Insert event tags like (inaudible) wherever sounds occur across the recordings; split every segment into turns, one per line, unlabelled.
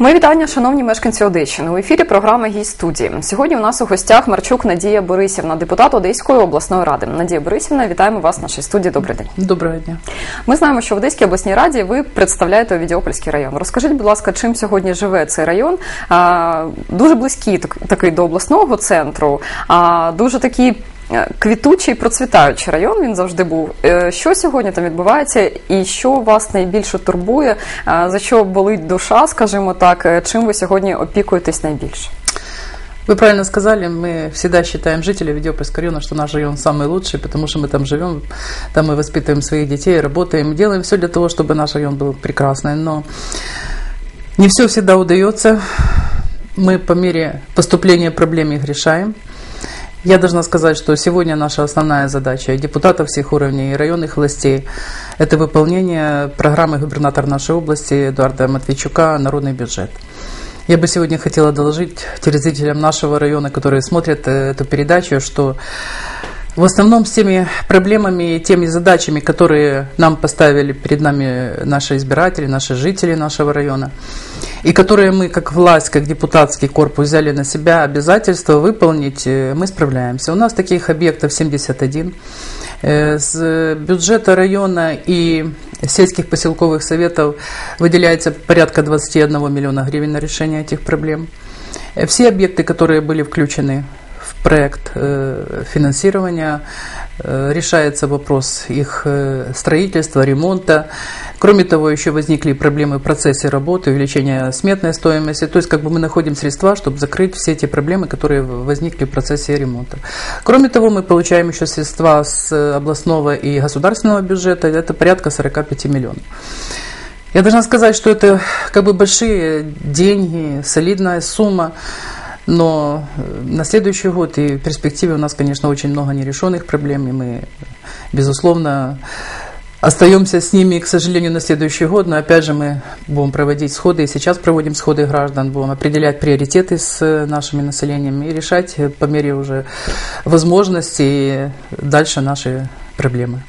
Мої вітання, шановні мешканці Одещини. У ефірі програма «Гість студії. Сьогодні у нас у гостях Марчук Надія Борисівна, депутат Одеської обласної ради. Надія Борисівна, вітаємо вас в нашій студії. Добрий день.
Доброго дня.
Ми знаємо, що в Одеській обласній раді ви представляєте Овідіопольський район. Розкажіть, будь ласка, чим сьогодні живе цей район? Дуже близький так- такий до обласного центру, дуже такий. е, Квітучий, процвітаючий район він завжди був. Е, Що сьогодні там відбувається, і що вас найбільше турбує, е, за що болить душа, скажімо так, е, чим ви сьогодні опікуєтесь найбільше?
Вы правильно сказали, мы всегда считаем жителей Ведёпольского района, что наш район самый лучший, потому что мы там живем, там мы воспитываем своих детей, работаем, делаем все для того, чтобы наш район был прекрасный. Но не все всегда удается. Мы по мере поступления проблем их решаем. Я должна сказать, что сегодня наша основная задача депутатов всех уровней, и районных властей – это выполнение программы губернатора нашей области Эдуарда Матвейчука «Народный бюджет». Я бы сегодня хотела доложить телезрителям нашего района, которые смотрят э, эту передачу, что в основном с теми проблемами и теми задачами, которые нам поставили перед нами наши избиратели, наши жители нашего района, и которые мы, как власть, как депутатский корпус, взяли на себя обязательство выполнить, э, мы справляемся. У нас таких объектов 71. Э, С бюджета района и сельских поселковых советов выделяется порядка 21 миллиона гривен на решение этих проблем. Э, Все объекты, которые были включены в проект финансирования, решается вопрос их строительства, ремонта. Кроме того, еще возникли проблемы в процессе работы, увеличения сметной стоимости. То есть как бы мы находим средства, чтобы закрыть все эти проблемы, которые возникли в процессе ремонта. Кроме того, мы получаем еще средства с областного и государственного бюджета. Это порядка 45 миллионов. Я должна сказать, что это как бы большие деньги, солидная сумма. Но э, на следующий год и в перспективе у нас, конечно, очень много нерешенных проблем, и мы, безусловно, остаемся с ними, к сожалению, на следующий год. Но опять же мы будем проводить сходы, и сейчас проводим сходы граждан, будем определять приоритеты с э, нашими населением и решать э, по мере уже возможностей дальше наши проблеми.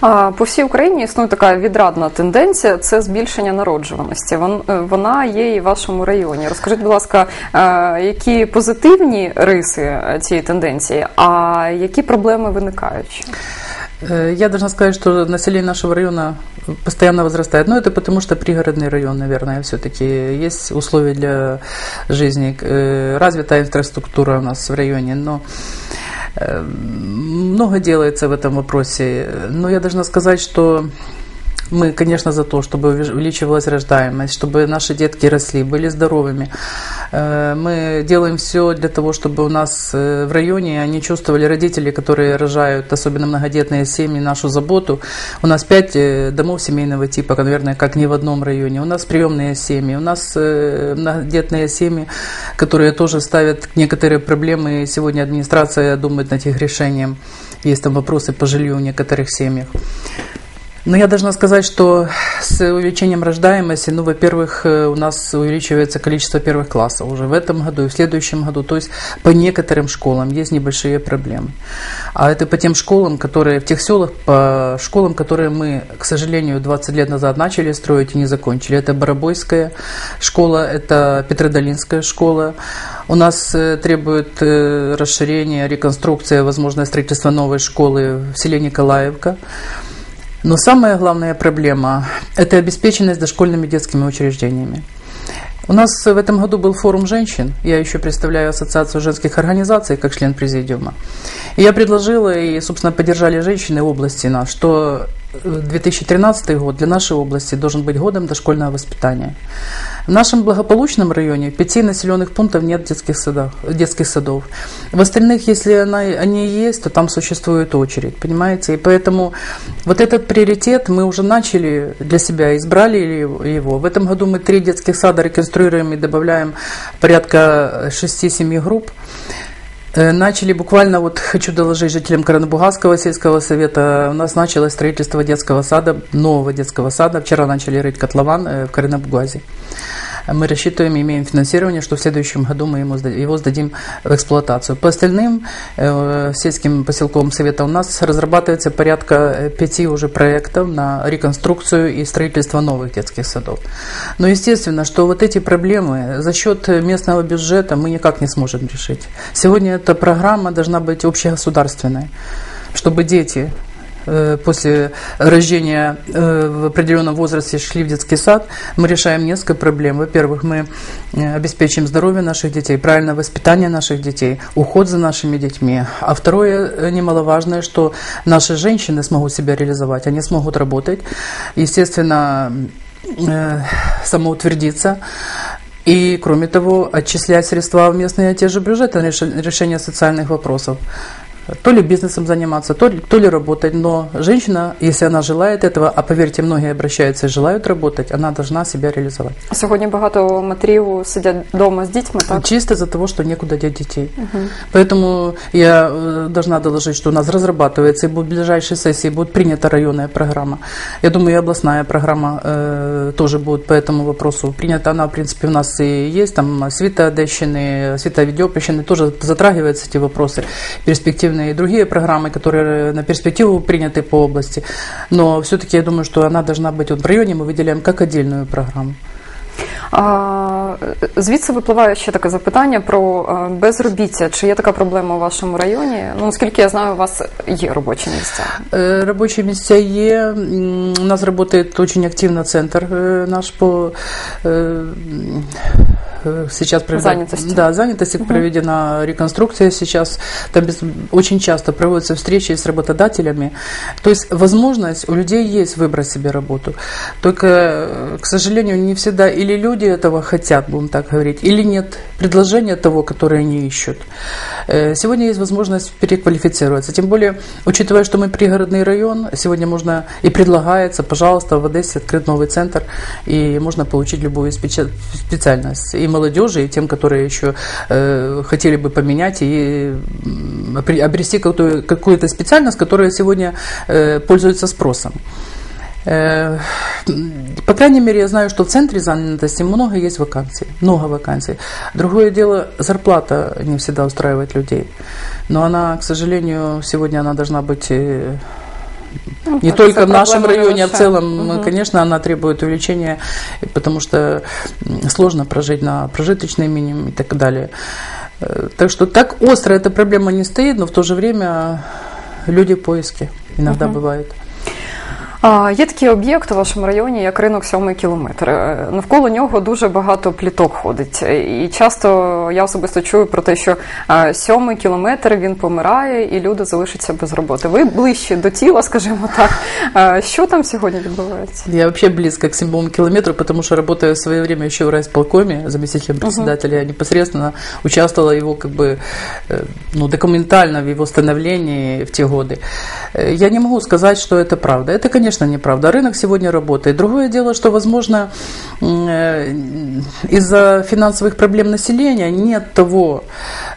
А, По всій Україні існує така відрадна тенденція це збільшення народжуваності. Вон- е, Вона є і в вашому районі. Розкажіть, будь ласка, е, які позитивні риси е, цієї тенденції, а які проблеми виникають?
Я должна сказать, что население нашего района постоянно возрастает. Но это потому, что пригородный район, наверное, все-таки есть условия для жизни. Э, Развитая инфраструктура у нас в районе, но э, много делается в этом вопросе. Но я должна сказать, что мы, конечно, за то, чтобы увеличивалась рождаемость, чтобы наши детки росли, были здоровыми. Э, Мы делаем все для того, чтобы у нас э, в районе они чувствовали родители, которые рожают, особенно многодетные семьи, нашу заботу. У нас пять э, домов семейного типа, наверное, как ни в одном районе. У нас приемные семьи, у нас многодетные семьи, которые тоже ставят некоторые проблемы. Сегодня администрация думает над их решением. Есть там вопросы по жилью в некоторых семьях. Но я должна сказать, что с увеличением рождаемости, ну, во-первых, э, у нас увеличивается количество первых классов уже в этом году и в следующем году. То есть по некоторым школам есть небольшие проблемы. А это по тем школам, которые в тех селах, по школам, которые мы, к сожалению, 20 лет назад начали строить и не закончили. Это Барабойская школа, это Петродолинская школа. У нас э, требует э, расширения, реконструкция, возможно, строительство новой школы в селе Николаевка. Но самая главная проблема – это обеспеченность дошкольными детскими учреждениями. У нас в этом году был форум женщин. Я еще представляю Ассоциацию женских организаций как член президиума. И я предложила, и, собственно, поддержали женщины области нас, что 2013 год для нашей области должен быть годом дошкольного воспитания. В нашем благополучном районе пяти населенных пунктов нет детских, садов, детских садов. В остальных, если она, они есть, то там существует очередь, понимаете? И поэтому вот этот приоритет мы уже начали для себя, избрали его. В этом году мы три детских сада реконструируем и добавляем порядка 6-7 групп. Э, Начали буквально, вот хочу доложить жителям Каранбугасского сельского совета, у нас началось строительство детского сада, нового детского сада. Вчера начали рыть котлован э, в Каранбугазе. Мы рассчитываем, имеем финансирование, что в следующем году мы ему, его сдадим в эксплуатацию. По остальным э, сельским поселковым советам у нас разрабатывается порядка пяти уже проектов на реконструкцию и строительство новых детских садов. Но естественно, что вот эти проблемы за счет местного бюджета мы никак не сможем решить. Сегодня эта программа должна быть общегосударственной, чтобы дети Э, после рождения э, в определенном возрасте шли в детский сад, мы решаем несколько проблем. Во-первых, мы э, обеспечим здоровье наших детей, правильное воспитание наших детей, уход за нашими детьми. А второе, немаловажное, что наши женщины смогут себя реализовать, они смогут работать, естественно, самоутвердиться. И, кроме того, отчислять средства в местные те же бюджеты на решение социальных вопросов то ли бизнесом заниматься, то ли, то ли работать. Но женщина, если она желает этого, а поверьте, многие обращаются и желают работать, она должна себя реализовать.
Сьогодні багато матерів сидять вдома з дітьми, так?
Чисто из-за того, что некуда деть детей. Угу. Поэтому я э, должна доложить, что у нас разрабатывается и будет в ближайшей сессии будет принята районная программа. Я думаю, и областная программа э, тоже будет по этому вопросу принята. Она, в принципе, у нас и есть. Там Свита Одещины, Свита Видеопрещины тоже затрагиваются эти вопросы перспективные и другие программы, которые на перспективу приняты по области. Но все-таки я думаю, что она должна быть вот в районе, мы выделяем как отдельную программу.
А, Звідси випливає ще таке запитання про безробіття. Чи є така проблема у вашому районі? Ну, наскільки я знаю, у вас є робочі місця?
Робочі місця є. У нас працює дуже активно центр наш по Э, сейчас проведена, занятости. Да, занятости угу. проведена реконструкция сейчас. Там очень часто проводятся встречи с работодателями. То есть возможность у людей есть выбрать себе работу. Только, э, к сожалению, не всегда или люди этого хотят, будем так говорить, или нет предложения того, которое они ищут. Э, сегодня есть возможность переквалифицироваться. Тем более, учитывая, что мы пригородный район, сегодня можно и предлагается, пожалуйста, в Одессе открыт новый центр, и можно получить любую специальность. И молодежи, и тем, которые еще э, хотели бы поменять и обрести какую-то, какую-то специальность, которая сегодня э, пользуется спросом. По крайней мере, я знаю, что в центре занятости много есть вакансий, много вакансий. Другое дело, зарплата не всегда устраивает людей. Но она, к сожалению, сегодня она должна быть э, ну, не только в нашем районе, а в целом, угу. конечно, она требует увеличения, потому что сложно прожить на прожиточный минимум и так далее. Э, так что так остро эта проблема не стоит, но в то же время люди в поиске иногда угу. бывают.
Є такий об'єкт у вашому районі, як ринок сьомий кілометр. Е, навколо нього дуже багато пліток ходить. І часто я особисто чую про те, що е, сьомий кілометр він помирає і люди залишаться без роботи. Ви ближче до тіла, скажімо так. Е, що там сьогодні відбувається?
Я взагалі близько к седьмому километру, потому что работая в свое время еще в райсполкоме, заместителем председателя, uh-huh. я непосредственно участвовала его как бы ну, документально в его становлении в те годы. Я не могу сказать, что это правда. Это, конечно, конечно, неправда. Рынок сегодня работает. Другое дело, что, возможно, э, из-за финансовых проблем населения нет того,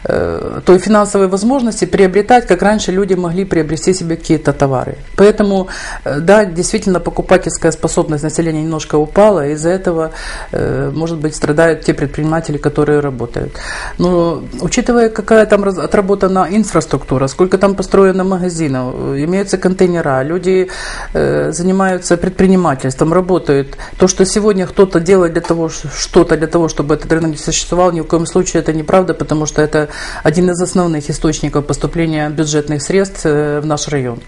э, той финансовой возможности приобретать, как раньше люди могли приобрести себе какие-то товары. Поэтому, э, да, действительно, покупательская способность населения немножко упала, из-за этого, может быть, страдают те предприниматели, которые работают. Но учитывая, какая там отработана инфраструктура, сколько там построено магазинов, имеются контейнера, люди занимаются предпринимательством, работают. То, что сегодня кто-то делает для того, что-то для того, чтобы этот рынок не существовал, ни в коем случае это неправда, потому что это один из основных источников поступления бюджетных средств э, в наш район.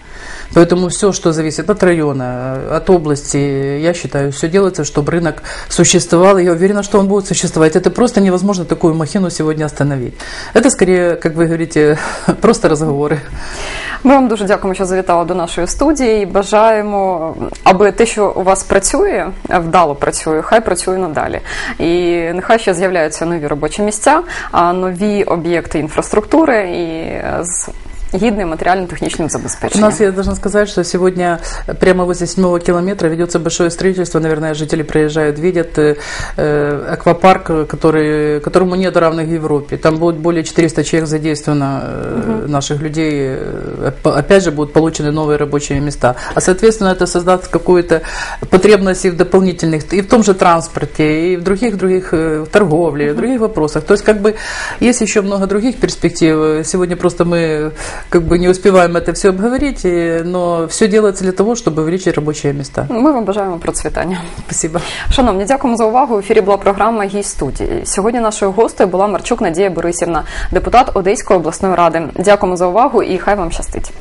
Поэтому все, что зависит от района, от области, я считаю, все делается, чтобы рынок существовал. Я уверена, что он будет существовать. Это просто невозможно такую махину сегодня остановить. Это скорее, как вы говорите, (laughs) просто разговоры.
Ми вам дуже дякуємо, що завітали до нашої студії. Бажаємо, аби те, що у вас працює, вдало працює, хай працює надалі. І нехай ще з'являються нові робочі місця, нові об'єкти інфраструктури і з гідним материально-техническим
У
забезпеченням.
нас, я должна сказать, что сегодня прямо возле седьмого километра ведется большое строительство. Наверное, жители приезжают, видят э, э, аквапарк, который, которому нет равных в Европе. Там будет более 400 человек задействовано, э, наших людей. Э, Опять же, будут получены новые рабочие места. А, соответственно, это создаст какую-то потребность и в дополнительных, и в том же транспорте, и в других-других э, в торговле, в других вопросах. То есть, как бы, есть еще много других перспектив. Сегодня просто мы как бы не успеваем это все обговорить, и- но все делается для того, чтобы увеличить рабочие места.
Ми вам бажаємо процвітання.
Спасибо.
Шановні, дякуємо за увагу. В ефірі була програма «Гість студії. Сьогодні нашою гостею була Марчук Надія Борисівна, депутат Одеської обласної ради. Дякуємо за увагу і хай вам щастить.